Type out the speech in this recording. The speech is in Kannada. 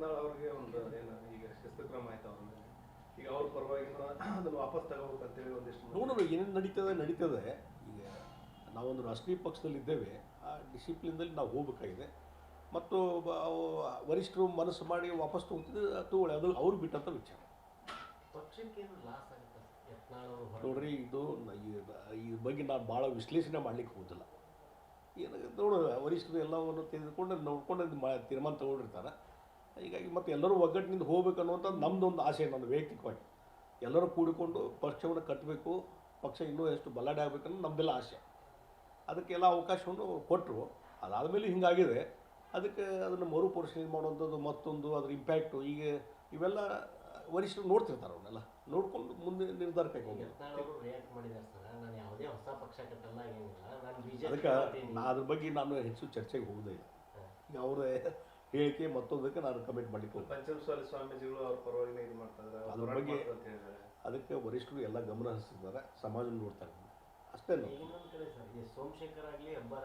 ಯತ್ನಾಳ್ ಅವ್ರಿಗೆ ಒಂದು ಏನು ಈಗ ಶಸ್ತ್ರಕ್ರಮ ಕ್ರಮ ಆಯ್ತು ಅವ್ರ ಮೇಲೆ ಈಗ ಅವ್ರ ಪರವಾಗಿ ಅದನ್ನು ವಾಪಸ್ ತಗೋಬೇಕಂತೇಳಿ ಒಂದಿಷ್ಟು ಮಂದಿ- ನೋಡೋಣ ಏನೇನು ನಡೀತದೆ ನಡೀತದೆ. ಈಗ ನಾವೊಂದು ರಾಷ್ಟ್ರೀಯ ಪಕ್ಷದಲ್ಲಿ ಇದ್ದೇವೆ ಆ ಡಿಸಿಪ್ಲಿನ್ದಲ್ಲಿ ನಾವು ಹೋಗಬೇಕಾಗಿದೆ. ಮತ್ತು ಬ- ಅವು ವರಿಷ್ಠರು ಮನಸ್ಸು ಮಾಡಿ ವಾಪಸ್ ತಗೋತಿದ್ದು ತಗೊಳ್ಳಿ ಅದು ಅವ್ರು ಬಿಟ್ಟಂಥ ವಿಚಾರ. ಲಾಸ್ ಆಗುತ್ತೆ? ಯತ್ನಾಳ್ ಅವರು ಹೊರ ನೋಡ್ರಿ ಇದು ನ- ಈ- ಬಗ್ಗೆ ನಾನು ಭಾಳ ವಿಶ್ಲೇಷಣೆ ಮಾಡ್ಲಿಕ್ಕೆ ಹೋದಿಲ್ಲ ಏನಾಗುತ್ತೆ ನೋಡೋಣ ವರಿಷ್ಠರು ಎಲ್ಲವನ್ನು ತೆಗೆದುಕೊಂಡು ನೋಡ್ಕೊಂಡು ಇದು ಮಾ ತೀರ್ಮಾನ ತಗೊಂಡಿರ್ತಾರೆ. ಹೀಗಾಗಿ ಮತ್ತೆ ಎಲ್ಲರೂ ಒಗ್ಗಟ್ಟಿನಿಂದ ಹೋಗ್ಬೇಕು ಅನ್ನುವಂಥದ್ದು ನಮ್ಮದೊಂದು ಆಸೆ ನನ್ನ ವೈಯಕ್ತಿಕವಾಗಿ. ಎಲ್ಲರೂ ಕೂಡಿಕೊಂಡು ಪಕ್ಷವನ್ನು ಕಟ್ಟಬೇಕು ಪಕ್ಷ ಇನ್ನೂ ಎಷ್ಟು ಬಲಾಢ್ಯ ಆಗಬೇಕನ್ನೋ ನಮ್ಮದೆಲ್ಲ ಆಸೆ. ಅದಕ್ಕೆಲ್ಲ ಅವಕಾಶವನ್ನು ಕೊಟ್ಟರು ಅದಾದಮೇಲೆ ಹಿಂಗಾಗಿದೆ. ಅದಕ್ಕೆ ಅದನ್ನು ಮರುಪರಿಶೀಲನೆ ಮಾಡುವಂಥದ್ದು ಮತ್ತೊಂದು ಅದ್ರ ಇಂಪ್ಯಾಕ್ಟು ಈಗ ಇವೆಲ್ಲ ವರಿಷ್ಠರು ನೋಡ್ತಿರ್ತಾರೆ ಅವನ್ನೆಲ್ಲ. ನೋಡ್ಕೊಂಡು ಮುಂದೆ ನಿರ್ಧಾರ ಅದಕ್ಕೆ ನಾ ಅದ್ರ ಬಗ್ಗೆ ನಾನು ಹೆಚ್ಚು ಚರ್ಚೆಗೆ ಹೋಗೋದೇ ಇಲ್ಲ. ಈಗ ಅವರ ಹೇಳಿಕೆ ಮತ್ತೊಂದಕ್ಕೆ ನಾನು ಕಮೆಂಟ್ ಮಾಡ್ಲಿಕ್ಕೆ ಪಂಚಮಸಾಲಿ ಸ್ವಾಮೀಜಿಗಳು ಅವ್ರ ಪರವಾಗಿನೇ ಇದು ಮಾಡ್ತಾ ಇದ್ದಾರೆ ಅದ್ರ ಬಗ್ಗೆ- ಮಾಡ್ತಾರೆ ಅದಕ್ಕೆ ವರಿಷ್ಠರು ಎಲ್ಲ ಗಮನ ಹರಿಸಿದ್ದಾರೆ. ಸಮಾಜ ನೋಡ್ತಾ ಇದ್ದಾರೆ. ಅಷ್ಟೇ ಸೋಮಶೇಖರ್ ಆಗಲಿ ಹೆಬ್ಬಾರ್